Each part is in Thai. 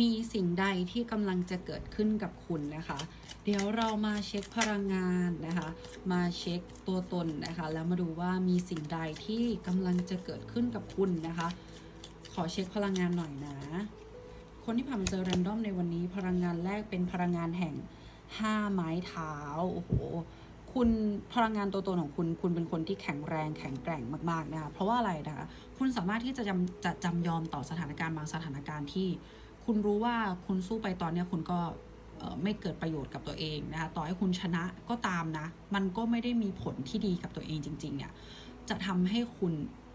มีสิ่งใดที่กำลังจะเกิดขึ้นกับคุณนะคะ เดี๋ยวเรามาเช็คพลังงานนะคะ มาเช็คตัวตนนะคะ แล้วมาดูว่ามีสิ่งใดที่กำลังจะเกิดขึ้นกับคุณนะคะ ขอเช็คพลังงานหน่อยนะ คนที่ผ่านมาเจอแรนดอมในวันนี้ พลังงานแรกเป็นพลังงานแห่งห้าไม้เท้าโอ้โหคุณพลังงานตัวตนของคุณ คุณเป็นคนที่แข็งแรงแข็งแกร่งมากๆนะคะ เพราะว่าอะไรนะคะ คุณสามารถที่จะจำจะจำยอมต่อสถานการณ์บางสถานการณ์ที่ คุณรู้ว่าคุณสู้ไปตอนนี้คุณก็ไม่เกิดประโยชน์กับตัวเองนะคะต่อให้คุณชนะก็ตามนะ มันก็ไม่ได้มีผลที่ดีกับตัวเองจริงๆเนี่ยจะทำให้คุณ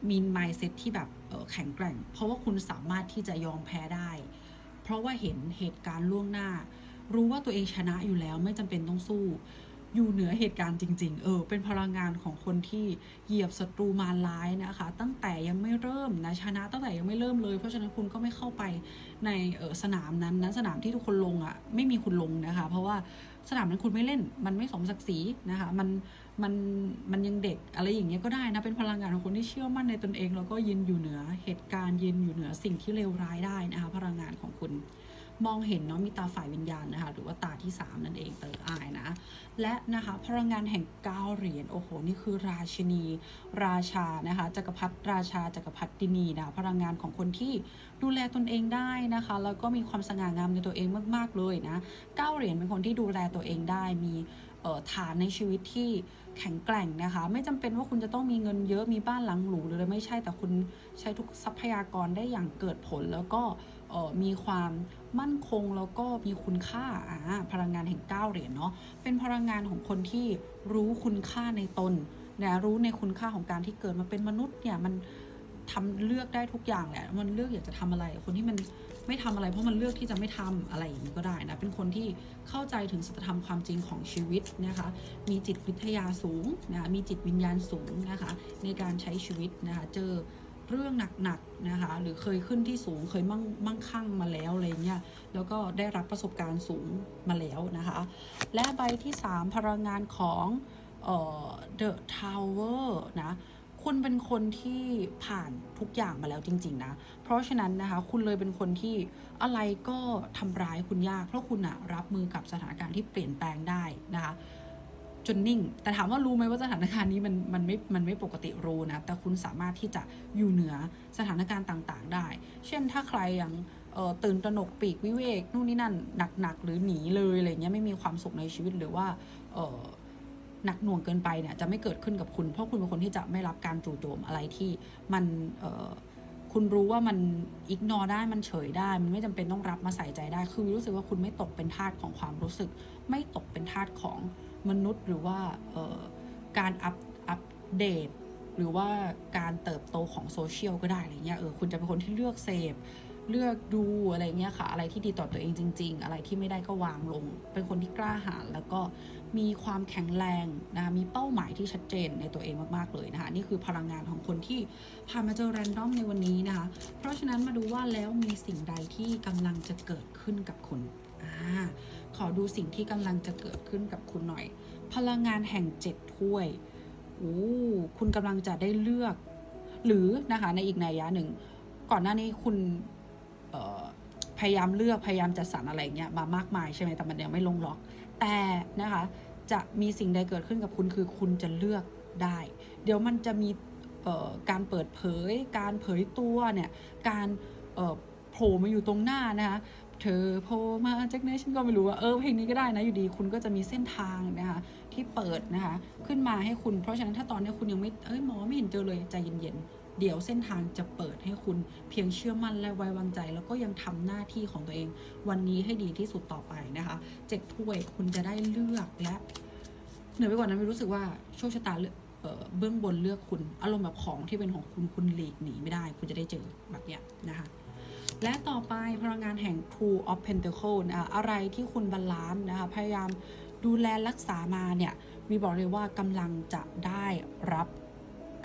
มี mindset ที่แบบแข็งแกร่ง เพราะว่าคุณสามารถที่จะยอมแพ้ได้ เพราะว่าเห็นเหตุการณ์ล่วงหน้า รู้ว่าตัวเองชนะอยู่แล้วไม่จำเป็นต้องสู้ อยู่เหนือเหตุการณ์จริง ๆ เออ เป็นพลังงานของคนที่เหยียบศัตรูมารร้ายนะคะ ตั้งแต่ยังไม่เริ่มนะชนะตั้งแต่ยังไม่เริ่มเลย เพราะฉะนั้นคุณก็ไม่เข้าไปในเออสนามนั้นนะสนามที่ทุกคนลงอะ่ะไม่มีคุณลงนะคะ เพราะว่าสนามนั้นคุณไม่เล่น มันไม่สมศักดิ์ศรีนะคะ มันมันมันยังเด็กอะไรอย่างเงี้ยก็ได้นะ เป็นพลังงานของคนที่เชื่อมั่นในตนเอง แล้วก็ยืนอยู่เหนือเหตุการณ์ยืนอยู่เหนือสิ่งที่เลวร้ายได้นะคะ พลังงานของคุณ มองเห็นเนาะมีตาฝ่ายวิญญาณนะคะ หรือว่าตาที่ 3 นั่นเองเตออายนะ และนะคะพลังงานแห่งเก้าเหรียญโอ้โหนี่คือราชินี ราชานะคะจักรพรรดิราชาจักรพรรดินีนะพลังงานของคนที่ดูแลตนเองได้นะคะ แล้วก็มีความสง่างามในตัวเองมาก ๆ เลยนะเก้าเหรียญเป็นคนที่ดูแลตัวเองได้มีฐานในชีวิตที่แข็งแกร่งนะคะ ไม่จำเป็นว่าคุณจะต้องมีเงินเยอะมีบ้านหลังหรูหรืออะไรไม่ใช่แต่คุณใช้ทุกทรัพยากรได้อย่างเกิดผลแล้วก็มีความ มั่นคงแล้วก็มีคุณค่าอ่าพลังงานแห่งเก้าเหรียญเนาะเป็นพลังงานของคนที่รู้คุณค่าในตนนะรู้ในคุณค่าของการที่เกิดมาเป็นมนุษย์เนี่ยมันทำเลือกได้ทุกอย่างแหละมันเลือกอยากจะทำอะไร คนที่มันไม่ทำอะไรเพราะมันเลือกที่จะไม่ทำอะไรอย่างนี้ก็ได้นะเป็นคนที่เข้าใจถึงสัจธรรมความจริงของชีวิตนะคะมีจิตวิทยาสูงนะมีจิตวิญญาณสูงนะคะในการใช้ชีวิตนะคะเจอ เรื่องหนักๆนะคะ หรือเคยขึ้นที่สูงเคยมั่งมั่งคั่งมาแล้วอะไรเงี้ยแล้วก็ได้รับประสบการณ์สูงมาแล้วนะคะ และใบที่ 3 พลังงานของเอ่อ The Tower นะคุณเป็นคนที่ผ่านทุกอย่างมาแล้วจริง ๆ นะ เพราะฉะนั้นนะคะ คุณเลยเป็นคนที่อะไรก็ทำร้ายคุณยาก เพราะคุณอะรับมือกับสถานการณ์ที่เปลี่ยนแปลงได้นะคะ จนนิ่ง แต่ถามว่ารู้ไหมว่าสถานการณ์นี้มันมันไม่มันไม่ปกติรู้นะ แต่คุณสามารถที่จะอยู่เหนือสถานการณ์ต่างๆ ได้ เช่นถ้าใครยังตื่นตระหนกปีกวิเวกนู่นนี่นั่นหนักๆหรือหนีเลยอะไรเงี้ยไม่มีความสุขในชีวิตหรือว่าหนักหน่วงเกินไปเนี่ยจะไม่เกิดขึ้นกับคุณ เพราะคุณเป็นคนที่จะไม่รับการจู่โจมอะไรที่มันคุณรู้ว่ามันอิกนอได้มันเฉยได้ มันไม่จำเป็นต้องรับมาใส่ใจได้ คือรู้สึกว่าคุณไม่ตกเป็นทาสของความรู้สึก ไม่ตกเป็นทาสของมนุษย์หรือว่าการอัปอัปเดต หรือว่าการเติบโตของโซเชียลก็ได้อะไรเงี้ยเออคุณจะเป็นคนที่เลือกเสพเลือกดูอะไรเงี้ยค่ะ อะไรที่ดีต่อตัวเองจริง ๆ อะไรที่ไม่ได้ก็วางลง เป็นคนที่กล้าหาญแล้วก็มีความแข็งแรงนะมีเป้าหมายที่ชัดเจนในตัวเองมากๆเลยนะคะนี่คือพลังงานของคนที่ผ่ามาเจอแรนดอมในวันนี้นะคะ เพราะฉะนั้นมาดูว่าแล้วมีสิ่งใดที่กำลังจะเกิดขึ้นกับคุณ ขอดูสิ่งที่กำลังจะเกิดขึ้นกับคุณหน่อย พลังงานแห่งเจ็ดถ้วยโอ้คุณกำลังจะได้เลือก หรือนะคะในอีกนัยยะหนึ่ง ก่อนหน้านี้คุณพยายามเลือกพยายามจัดสรรอะไรเงี้ยมามากมายใช่ไหมแต่มันยังไม่ลงล็อก แต่นะคะ จะมีสิ่งใดเกิดขึ้นกับคุณคือคุณจะเลือกได้ เดี๋ยวมันจะมีการเปิดเผย การเผยตัวเนี่ย การโผล่มาอยู่ตรงหน้านะคะ เธอโผล่มาจากไหนฉันก็ไม่รู้ว่าเออเพลงนี้ก็ได้นะอยู่ดีคุณก็จะมีเส้นทางนะคะที่เปิดนะคะขึ้นมาให้คุณ เพราะฉะนั้นถ้าตอนนี้คุณยังไม่เอ้ยหมอไม่เห็นเจอเลยใจเย็นๆเดี๋ยวเส้นทางจะเปิดให้คุณเพียงเชื่อมั่นและไว้วางใจ แล้วก็ยังทำหน้าที่ของตัวเอง วันนี้ให้ดีที่สุดต่อไปนะคะเจ็ดถ้วยคุณจะได้เลือกและเหนือไปกว่านั้นไม่รู้สึกว่าโชคชะตาเลือกเอ่อเบื้องบนเลือกคุณ อารมณ์แบบของที่เป็นของคุณคุณหลีกหนีไม่ได้ คุณจะได้เจอแบบเนี้ยนะคะ และต่อไปพลังงานแห่ง Two of Pentacle นะอะไรที่คุณบาลานซ์นะคะพยายามดูแลรักษามาเนี่ยมีบอกเลยว่ากำลังจะได้รับ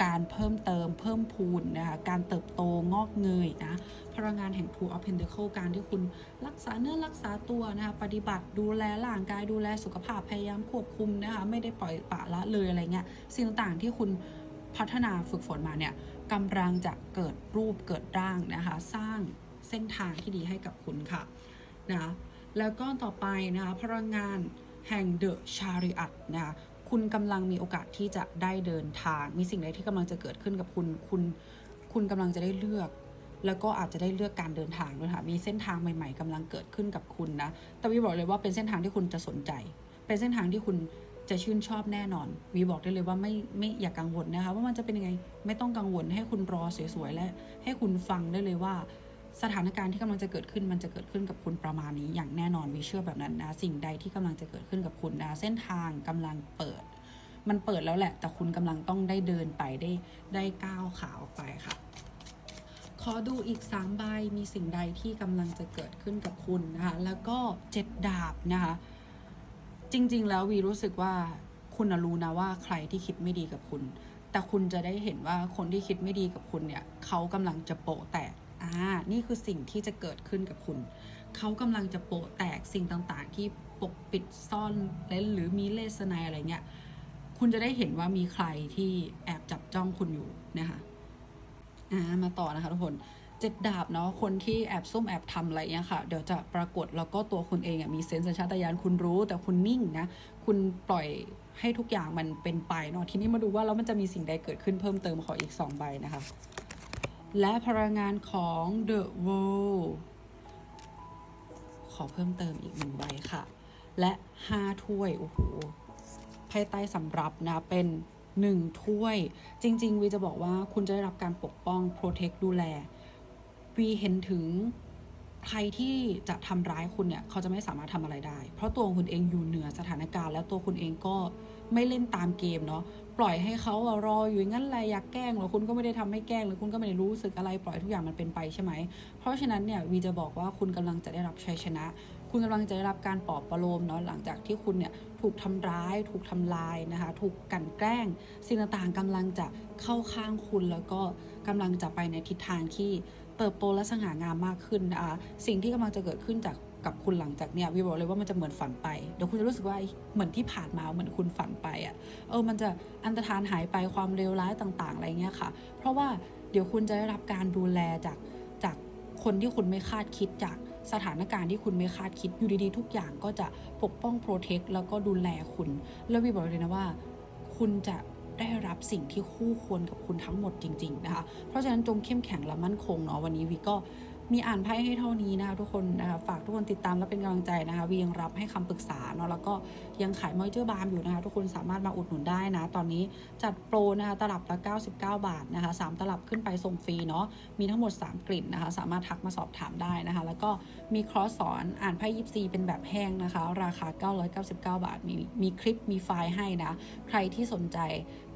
การเพิ่มเติมเพิ่มพูนนะคะการเติบโตงอกเงยนะพลังงานแห่ง Two of Pentacle การที่คุณรักษาเนื้อรักษาตัวนะคะปฏิบัติดูแลร่างกายดูแลสุขภาพพยายามควบคุมนะคะไม่ได้ปล่อยปะละเลยอะไรเงี้ยสิ่งต่างๆที่คุณพัฒนาฝึกฝนมาเนี่ยกำลังจะเกิดรูปเกิดร่างนะคะสร้าง เส้นทางที่ดีให้กับคุณค่ะนะแล้วก็ต่อไปนะคะพลังงานแห่งเดอะชาริอัตนะคะคุณกำลังมีโอกาสที่จะได้เดินทาง มีสิ่งใดที่กำลังจะเกิดขึ้นกับคุณ คุณ คุณกำลังจะได้เลือก แล้วก็อาจจะได้เลือกการเดินทางด้วยค่ะ มีเส้นทางใหม่ๆกำลังเกิดขึ้นกับคุณนะ แต่วีบอกเลยว่าเป็นเส้นทางที่คุณจะสนใจ เป็นเส้นทางที่คุณจะชื่นชอบแน่นอน วีบอกได้เลยว่าไม่ไม่อย่ากกังวลนะคะว่ามันจะเป็นยังไง ไม่ต้องกังวลให้คุณรอสวยๆและให้คุณฟังได้เลยว่า สถานการณ์ที่กำลังจะเกิดขึ้นมันจะเกิดขึ้นกับคุณประมาณนี้อย่างแน่นอนวีเชื่อแบบนั้นนะสิ่งใดที่กำลังจะเกิดขึ้นกับคุณนะเส้นทางกำลังเปิด มันเปิดแล้วแหละ แต่คุณกำลังต้องได้เดินไปได้ได้ก้าวขาออกไปค่ะ ขอดูอีก3ใบมีสิ่งใดที่กำลังจะเกิดขึ้นกับคุณนะคะแล้วก็เจ็ดดาบนะคะจริง ๆ แล้ววีรู้สึกว่าคุณรู้นะว่าใครที่คิดไม่ดีกับคุณ แต่คุณจะได้เห็นว่าคนที่คิดไม่ดีกับคุณเนี่ยเขากำลังจะโปะแตก อ่า นี่คือสิ่งที่จะเกิดขึ้นกับคุณ เขากำลังจะโปะแตกสิ่งต่างๆ ที่ปกปิดซ่อนเล่นหรือมีเลสไนอะไรเงี้ย คุณจะได้เห็นว่ามีใครที่แอบจับจ้องคุณอยู่นะคะอ่ามาต่อนะคะทุกคนเจ็ดดาบเนาะคนที่แอบซุ่มแอบทำอะไรเงี้ยค่ะ เดี๋ยวจะปรากฏแล้วก็ตัวคุณเองอมีเซนส์สัญชาตญาณคุณรู้ แต่คุณนิ่งนะ คุณปล่อยให้ทุกอย่างมันเป็นไปเนาะทีนี้มาดูว่าแล้วมันจะมีสิ่งใดเกิดขึ้นเพิ่มเติมขออีกสองใบนะคะ และพลังงานของ The World ขอเพิ่มเติมอีกหนึ่งใบค่ะ และห้าถ้วย โอ้โหไพ่ใต้สำรับนะ เป็นหนึ่งถ้วย จริง ๆ วีจะบอกว่าคุณจะได้รับการปกป้อง protect ดูแล วีเห็นถึงใครที่จะทำร้ายคุณเนี่ย เขาจะไม่สามารถทำอะไรได้ เพราะตัวคุณเองอยู่เหนือสถานการณ์ แล้วตัวคุณเองก็ไม่เล่นตามเกมเนาะ ปล่อยให้เขาอรออยู่งั้นแหละอยากแกล้งหรอคุณก็ไม่ได้ทำให้แกล้งหรือคุณก็ไม่ได้รู้สึกอะไรปล่อยทุกอย่างมันเป็นไปใช่ไหม เพราะฉะนั้นเนี่ยวีจะบอกว่าคุณกำลังจะได้รับชัยชนะ คุณกำลังจะได้รับการปลอบประโลมเนาะหลังจากที่คุณเนี่ยถูกทำร้าย ถูกทำลายนะคะถูกกันแกล้ง สิ่งต่างๆกำลังจะเข้าข้างคุณแล้วก็กำลังจะไปในทิศทางที่เติบโตและสง่างามมากขึ้นนะคะสิ่งที่กำลังจะเกิดขึ้นจาก กับคุณหลังจากเนี่ยวีบอกเลยว่ามันจะเหมือนฝันไปเดี๋ยวคุณจะรู้สึกว่าเหมือนที่ผ่านมาเหมือนคุณฝันไปอะ่ะเออมันจะอันตรธานหายไปความเลวร้ายต่าง ๆ อะไรเงี้ยค่ะ เพราะว่าเดี๋ยวคุณจะได้รับการดูแลจากจากคนที่คุณไม่คาดคิดจากสถานการณ์ที่คุณไม่คาดคิดอยู่ดีๆทุกอย่างก็จะปกป้องโปรเทคแล้วก็ดูแลคุณ แล้ววีบอกเลยนะว่า คุณจะได้รับสิ่งที่คู่ควรกับคุณทั้งหมดจริง ๆ นะคะ เพราะฉะนั้นจงเข้มแข็งและมั่นคงเนาะวันนี้วีก็ มีอ่านไพ่ให้เท่านี้นะคะทุกคนนะคะฝากทุกคนติดตามและเป็นกำลังใจนะคะวียังรับให้คำปรึกษาเนาะแล้วก็ยังขายมอยเจอร์บาร์อยู่นะคะทุกคนสามารถมาอุดหนุนได้นะ ตอนนี้จัดโปรนะคะตลับละ 99 บาทนะคะ3ตลับขึ้นไปส่งฟรีเนาะมีทั้งหมด 3 กลิ่นนะคะ สามารถทักมาสอบถามได้นะคะ แล้วก็มีคอร์สสอนอ่านไพ่ยิปซีเป็นแบบแห้งนะคะ ราคา 999 บาท มีมีคลิปมีไฟล์ให้นะ ใครที่สนใจ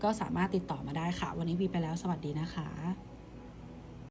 ก็สามารถติดต่อมาได้ค่ะ วันนี้วีไปแล้วสวัสดีนะคะ